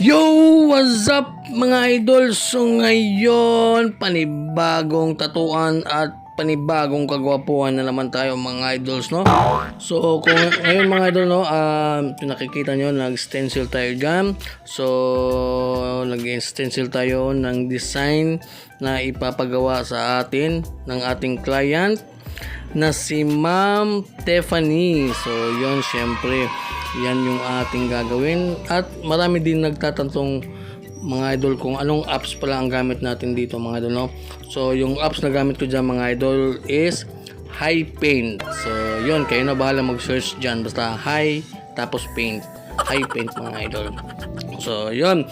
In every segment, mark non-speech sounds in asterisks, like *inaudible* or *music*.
Yo! What's up mga idol? So ngayon, panibagong tatuan at panibagong kagwapuan na naman tayo mga idols, no? So kung ngayon mga idol, no, um, nakikita nyo, nag-stencil tayo dyan. So, nag-stencil tayo ng design na ipapagawa sa atin ng ating client na si Ma'am Tiffany. So, yon syempre, yan yung ating gagawin. At marami din nagtatantong mga idol kung anong apps pala ang gamit natin dito mga idol no. So, yung apps na gamit ko dyan mga idol is High Paint. So, yon kayo na bahala mag-search dyan. Basta High tapos Paint. High Paint mga idol. So, yon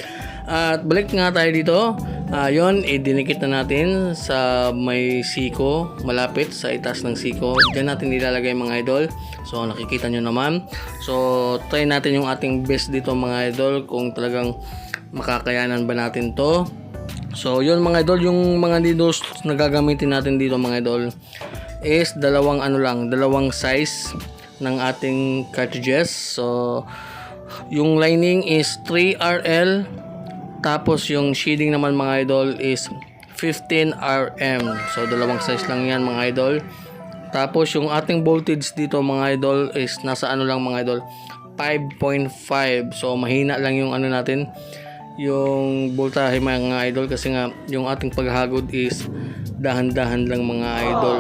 At balik nga tayo dito. Ah, yon idinikit na natin sa may siko, malapit sa itas ng siko. Diyan natin ilalagay mga idol. So, nakikita nyo naman. So, try natin yung ating best dito mga idol kung talagang makakayanan ba natin to. So, yun mga idol, yung mga needles na gagamitin natin dito mga idol is dalawang ano lang, dalawang size ng ating cartridges. So, yung lining is 3RL tapos yung shading naman mga idol is 15RM. So dalawang size lang yan mga idol. Tapos yung ating voltage dito mga idol is nasa ano lang mga idol 5.5. So mahina lang yung ano natin yung voltahe mga idol kasi nga yung ating paghagod is dahan-dahan lang mga idol.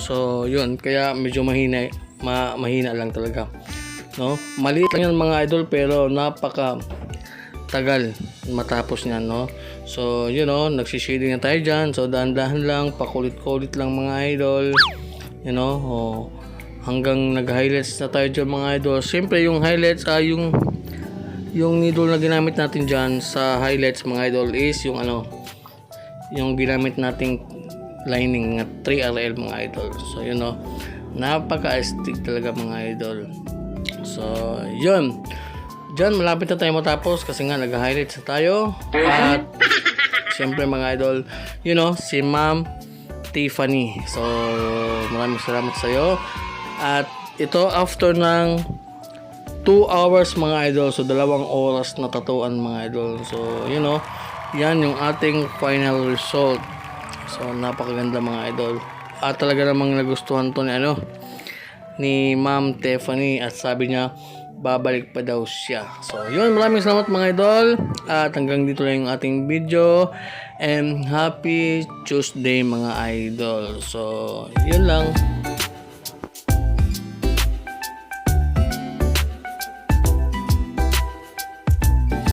So yun kaya medyo mahina ma, mahina lang talaga. No? Maliit lang yan mga idol pero napaka tagal matapos niyan no? So you know nagsishading na tayo dyan. So dahan-dahan lang pakulit-kulit lang mga idol. You know oh, hanggang nag-highlights na tayo dyan mga idol. Siyempre yung highlights ah yung yung needle na ginamit natin dyan sa highlights mga idol is yung ano yung ginamit nating lining na 3RL mga idol. So you know napaka-astig talaga mga idol. So yun Diyan, malapit na tayo matapos kasi nga nag-highlights na tayo. At *laughs* siyempre mga idol, you know, si Ma'am Tiffany. So, maraming salamat sa iyo. At ito after ng 2 hours mga idol. So, dalawang oras na tatuan mga idol. So, you know, yan yung ating final result. So, napakaganda mga idol. At talaga namang nagustuhan to ni ano, ni Ma'am Tiffany at sabi niya babalik pa daw siya. So, yun. Maraming salamat mga idol. At hanggang dito lang yung ating video. And happy Tuesday mga idol. So, yun lang.